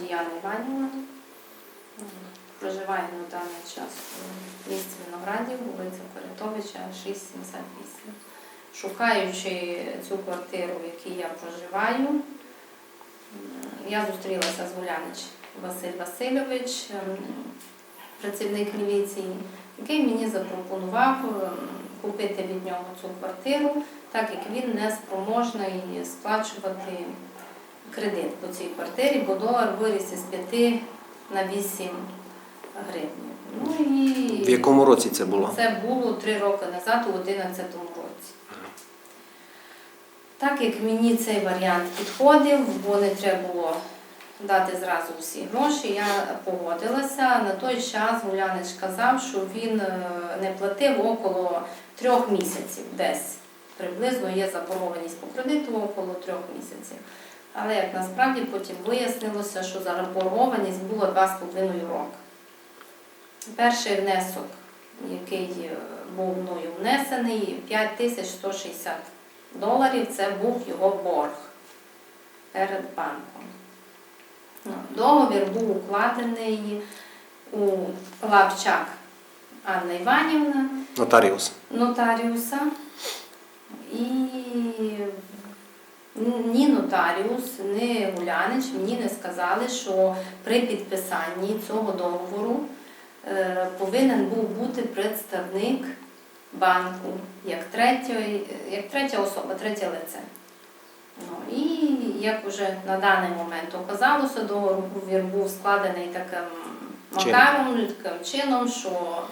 Діана Іванівна. Проживає на даний час у місті Виноградів, вулиця Корятовича, 678. Шукаючи цю квартиру, в якій я проживаю, я зустрілася з Гулянич Василь Васильович, працівник міліції, який мені запропонував купити від нього цю квартиру, так як він не спроможний сплачувати кредит по цій квартирі, бо долар виріс із 5 на 8 гривень. Ну і В якому році це було? це було три роки назад, у 2011 році. Так як мені цей варіант підходив, бо не треба було дати зразу всі гроші, я погодилася. На той час Гулянич казав, що він е, не платив около трьох місяців десь. Приблизно є заборгованість по кредиту около трьох місяців. Але як насправді потім вияснилося, що заборгованість була 2,5 роки. Перший внесок, який е, був мною внесений, 5160 доларів, це був його борг перед банком. Ну, Договір був укладений у Лавчак Анна Іванівна, Нотаріус. нотаріуса. І ні нотаріус, ні Гулянич мені не сказали, що при підписанні цього договору е, повинен був бути представник банку як, третьої, як третя особа, третє лице. Ну, і як вже на даний момент оказалося, договір був складений таким макаром, таким чином, що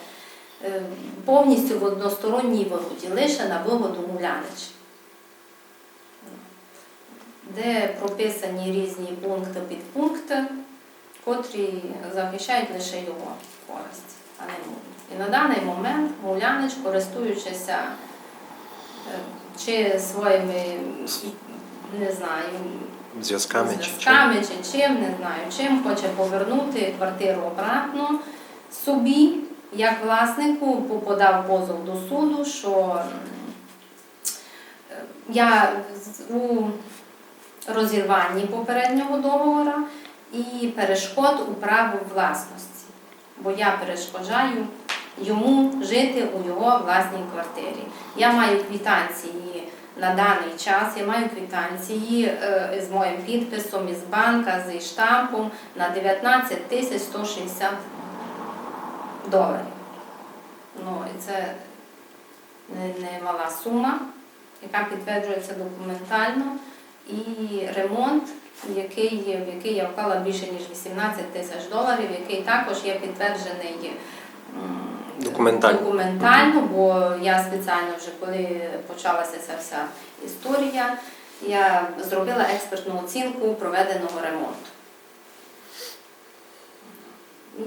е, повністю в односторонній валюті, лише на вигоду Гулянич. Де прописані різні пункти підпункти, котрі захищають лише його користь, а не мою. І на даний момент Гулянич, користуючися е, чи своїми, не знаю, Зв'язками чи чим? чи чим, не знаю, чим хоче повернути квартиру обратно собі, як власнику, подав позов до суду, що е, я у розірванні попереднього договору і перешкод у праву власності, бо я перешкоджаю йому жити у його власній квартирі. Я маю квітанції на даний час, я маю квітанції е, з моїм підписом із банка, зі штампом на 19 тисяч 160 доларів. Ну, і це не, не мала сума, яка підтверджується документально. І ремонт, який, в який я вклала більше ніж 18 тисяч доларів, який також є підтверджений Документально. документально, бо я спеціально вже коли почалася ця вся історія, я зробила експертну оцінку проведеного ремонту. І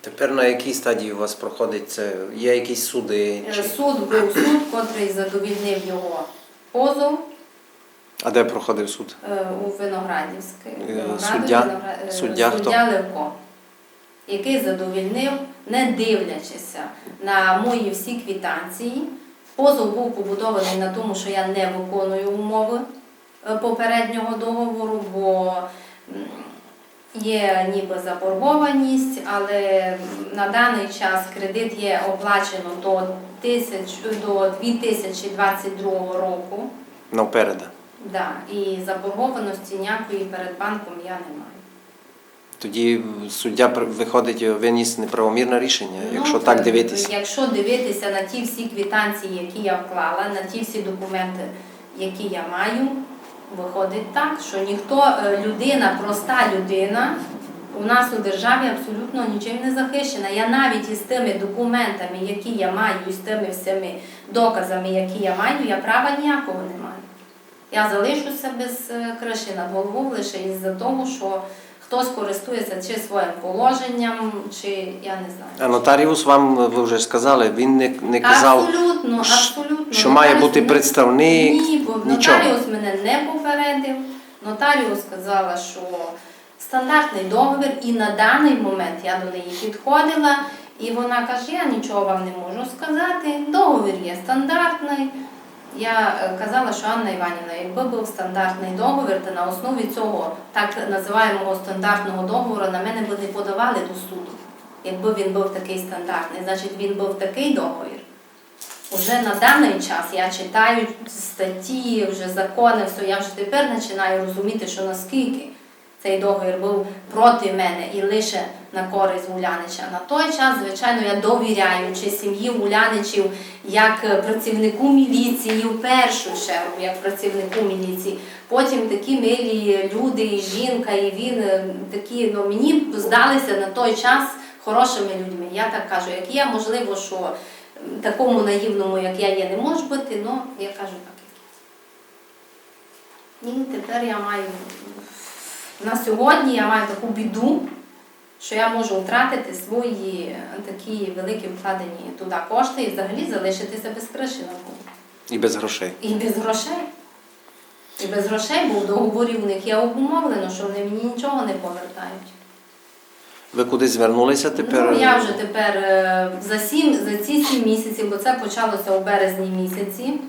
Тепер на якій стадії у вас проходить це? Є якісь суди? Чи... суд був суд, котрий задовільнив його позов А де проходив суд? е, у Виноградівській. Е, суддя? Виногра- е, Суддя хто? суддя Левко, який задовільнив, не дивлячися на мої всі квітанції. Позов був побудований на тому, що я не виконую умови попереднього договору, бо є ніби заборгованість, але на даний час кредит є оплачено до, тисяч, до 2022 року. Напереда. Да, і заборгованості ніякої перед банком я не маю. Тоді суддя виходить, виніс неправомірне рішення, Ну, якщо так дивитися. Якщо дивитися на ті всі квитанції, які я вклала, на ті всі документи, які я маю, виходить так, що ніхто, е, людина, проста людина, у нас у державі абсолютно нічим не захищена. Я навіть із тими документами, які я маю, і з тими всіми доказами, які я маю, я права ніякого не маю. Я залишуся без е, криші над головою лише із-за того, що хтось користується чи своїм положенням, чи я не знаю. А нотаріус вам, ви вже сказали, він не, не казав, Абсолютно, абсолютно. що має бути представник. Ні, бо нічого. нотаріус мене не попередив. Нотаріус сказала, що стандартний договір, і на даний момент я до неї підходила, і вона каже, я нічого вам не можу сказати. Договір є стандартний. Я е, казала, що Анна Іванівна, якби був стандартний договір, то на основі цього так називаємого стандартного договору на мене би не подавали до суду. Якби він був такий стандартний, значить він був такий договір. Уже на даний час я читаю статті, вже закони, все, я вже тепер починаю розуміти, що наскільки цей договір був проти мене і лише на користь Гулянича. На той час, звичайно, я довіряючи сім'ї Гуляничів як працівнику міліції, в першу чергу, як працівнику міліції. Потім такі милі люди, і жінка, і він е, такі, ну мені здалися на той час хорошими людьми. Я так кажу, як є, можливо, що такому наївному, як я є, не може бути, але я кажу так. І тепер я маю на сьогодні я маю таку біду, що я можу втратити свої е, такі великі вкладені туди кошти і взагалі залишитися без криші на. І без грошей. І без грошей. І без грошей, бо в договорі у них є обумовлено, що вони мені нічого не повертають. Ви кудись звернулися тепер? Ну, я вже тепер е, за, сім, за ці сім місяців, бо це почалося у березні місяці.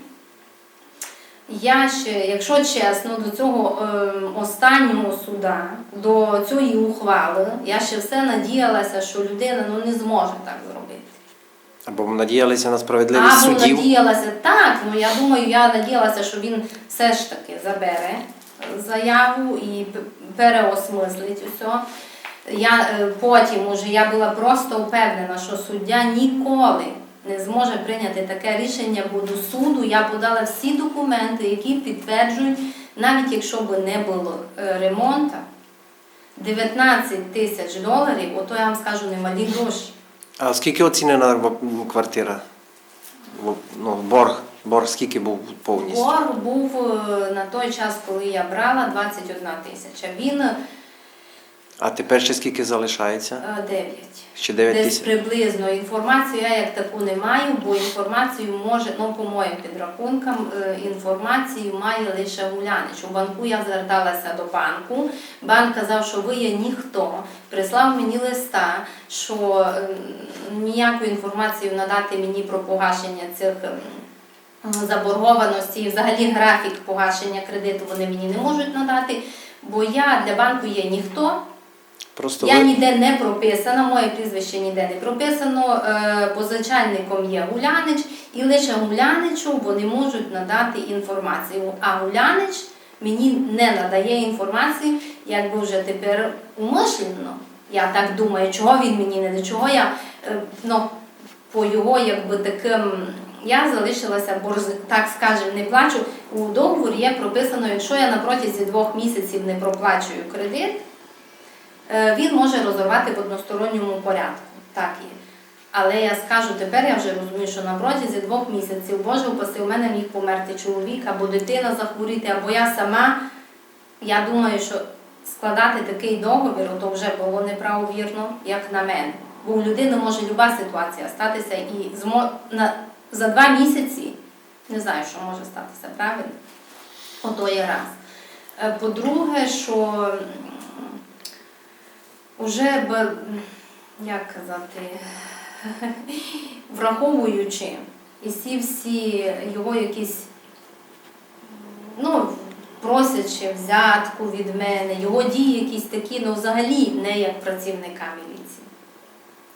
Я ще, якщо чесно, до цього е, останнього суда, до цієї ухвали, я ще все надіялася, що людина ну, не зможе так зробити. Або надіялися на справедливість Або судів? надіялася так, ну я думаю, я надіялася, що він все ж таки забере заяву і переосмислить усе. Я е, потім уже я була просто впевнена, що суддя ніколи не зможе прийняти таке рішення, бо до суду я подала всі документи, які підтверджують, навіть якщо б не було е, ремонту, 19 тисяч доларів, ото я вам скажу немалі гроші. А скільки оцінена квартира? Ну, борг. Борг скільки був повністю? Борг був е, на той час, коли я брала 21 тисяча. Він А тепер ще скільки залишається? 9. Ще 9 Десь тисяч. приблизно інформацію я як таку не маю, бо інформацію може, ну по моїм підрахункам, е, інформацію має лише Гулянич. У банку я зверталася до банку. Банк казав, що ви є ніхто. Прислав мені листа, що е, ніяку інформацію надати мені про погашення цих. ем, заборгованості і взагалі графік погашення кредиту вони мені не можуть надати, бо я для банку є ніхто. Просто Я ви... ніде не прописана, моє прізвище ніде не прописано. е, Позичальником є Гулянич, і лише Гуляничу вони можуть надати інформацію. А Гулянич мені не надає інформацію, якби вже тепер умишлено. Я так думаю, чого він мені не дає, чого я е, ну, по його якби таким. Я залишилася борз, так скажемо, не плачу. У договорі є прописано, якщо я на протязі двох місяців не проплачую кредит, Е, він може розірвати в односторонньому порядку. Так є. Але я скажу тепер, я вже розумію, що на протязі двох місяців, Боже упаси, у мене міг померти чоловік, або дитина захворіти, або я сама. Я думаю, що складати такий договір, то вже було неправовірно, як на мене. Бо у людини може люба ситуація статися і змо... на... за два місяці не знаю, що може статися, правильно? Ото є раз. Е, По-друге, що б, як казати, враховуючи і ці всі його якісь, ну, просячи взятку від мене, його дії якісь такі, ну взагалі не як працівника міліції.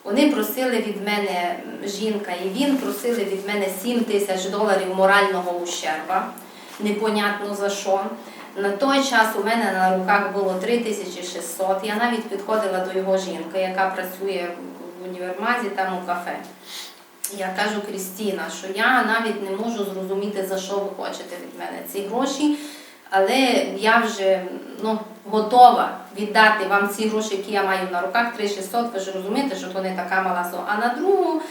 Вони просили від мене жінка і він просили від мене 7 тисяч доларів морального ущерба, непонятно за що. На той час у мене на руках було 3600. Я навіть підходила до його жінки, яка працює в універмазі, там у кафе. Я кажу Крістіна, що я навіть не можу зрозуміти, за що ви хочете від мене ці гроші, але я вже ну, готова віддати вам ці гроші, які я маю на руках, 3600, ви ж розумієте, що то не така мала сума. А на другу,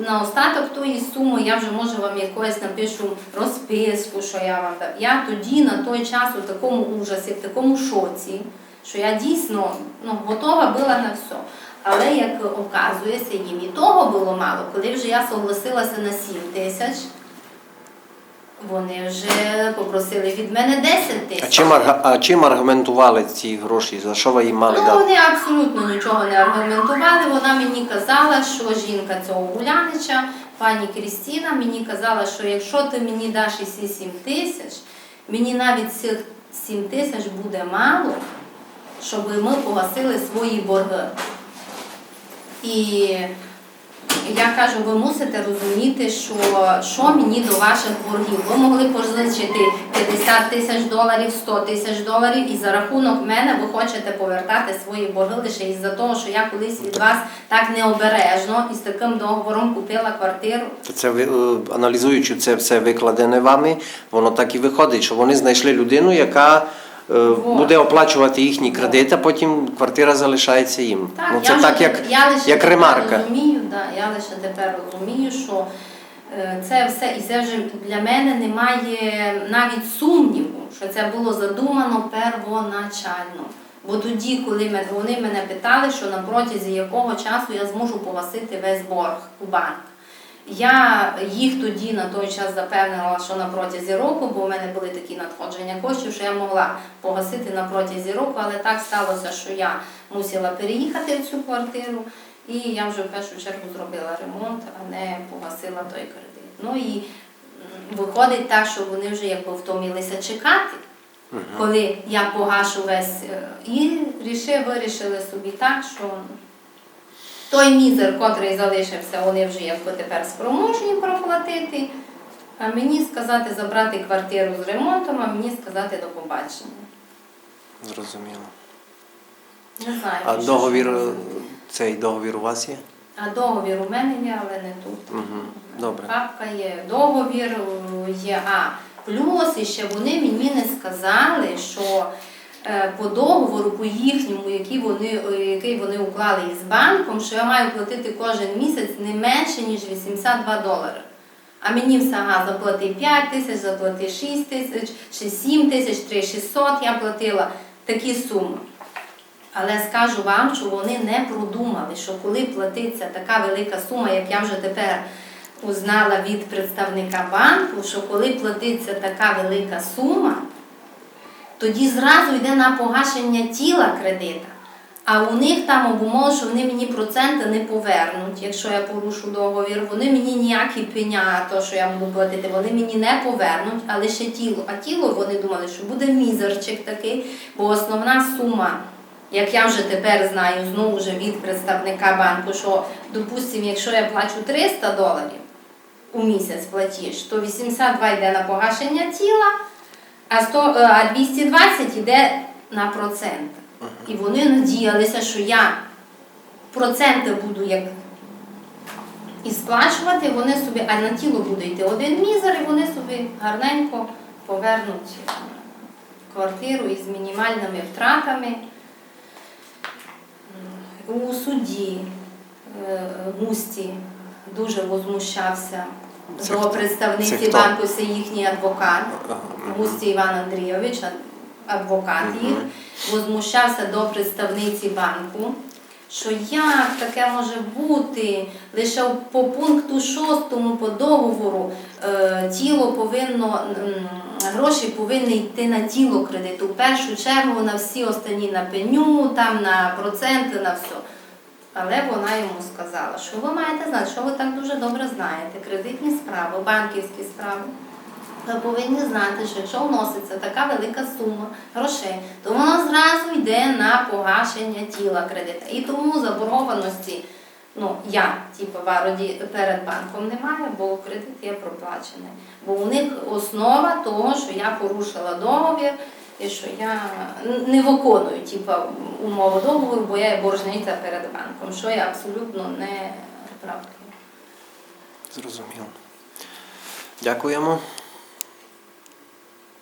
на остаток тої суми я вже може вам якось напишу розписку, що я вам дав. Я тоді на той час у такому ужасі, в такому шоці, що я дійсно ну, готова була на все. Але як оказується, їм і того було мало, коли вже я согласилася на 7 тисяч, вони вже попросили від мене 10 тисяч. А чим, а чим аргументували ці гроші? За що ви їм мали Ну, дати? вони абсолютно нічого не аргументували. Вона мені казала, що жінка цього Гулянича пані Крістіна мені казала, що якщо ти мені даш і ці 7 тисяч, мені навіть цих 7 тисяч буде мало, щоб ми погасили свої борги. І я кажу, ви мусите розуміти, що, що мені до ваших боргів. Ви могли позичити 50 тисяч доларів, 100 тисяч доларів, і за рахунок мене ви хочете повертати свої борги лише із-за того, що я колись від вас так необережно і з таким договором купила квартиру. Це ви- е, аналізуючи це все викладене вами, воно так і виходить, що вони знайшли людину, яка буде оплачувати їхні кредити, а потім квартира залишається їм. Так, ну я це вже так, як, я лише як тепер ремарка. Розумію, да, я лише тепер розумію, що е, це все, і це вже для мене немає навіть сумніву, що це було задумано первоначально. Бо тоді, коли вони мене питали, що на протязі якого часу я зможу погасити весь борг у банк. Я їх тоді на той час запевнила, що на протязі року, бо в мене були такі надходження коштів, що я могла погасити на протязі року, але так сталося, що я мусила переїхати в цю квартиру, і я вже в першу чергу зробила ремонт, а не погасила той кредит. Ну і виходить так, що вони вже якби втомилися чекати, коли я погашу весь. е, І ріши, вирішили собі так, що той мізер, котрий залишився, вони вже якби тепер спроможні проплатити. А мені сказати забрати квартиру з ремонтом, а мені сказати до побачення. Зрозуміло. Не знаю. А що договір, ще цей договір у вас є? А договір у мене є, але не тут. Угу. Добре. Папка є, договір е, є. А плюс іще вони мені не сказали, що по договору, по їхньому, який вони, е, який вони уклали із банком, що я маю платити кожен місяць не менше, ніж 82 долари. А мені все ага, заплати 5 тисяч, заплати 6 тисяч, чи 7 тисяч, 3 600, я платила такі суми. Але скажу вам, що вони не продумали, що коли платиться така велика сума, як я вже тепер узнала від представника банку, що коли платиться така велика сума, тоді зразу йде на погашення тіла кредита. А у них там обумов, що вони мені проценти не повернуть, якщо я порушу договір. Вони мені ніякі пеня, то що я буду платити, вони мені не повернуть, а лише тіло. А тіло вони думали, що буде мізерчик такий, бо основна сума, як я вже тепер знаю, знову вже від представника банку, що, допустимо, якщо я плачу 300 доларів у місяць платіж, то 82 йде на погашення тіла, а 100, е, а 220 йде на проценти. І вони надіялися, що я проценти буду як і сплачувати, вони собі, а на тіло буде йти один мізер, і вони собі гарненько повернуть квартиру із мінімальними втратами. У суді е, Густі дуже возмущався до представниці банку, це їхній адвокат. Густі Іван Андрійович, адвокат їх, возмущався до представниці банку, що як таке може бути, лише по пункту 6 по договору е, тіло повинно, гроші повинні йти на тіло кредиту. В першу чергу на всі останні на пеню, там на проценти, на все. Але вона йому сказала, що ви маєте знати, що ви так дуже добре знаєте, кредитні справи, банківські справи. Ви повинні знати, що якщо вноситься така велика сума грошей, то воно зразу йде на погашення тіла кредита. І тому заборгованості, ну я, типу, вароді перед банком немає, бо кредит є проплачений. Бо у них основа того, що я порушила договір і що я не виконую типу, умови договору, бо я є боржниця перед банком, що є абсолютно не правда. Зрозуміло. Дякуємо.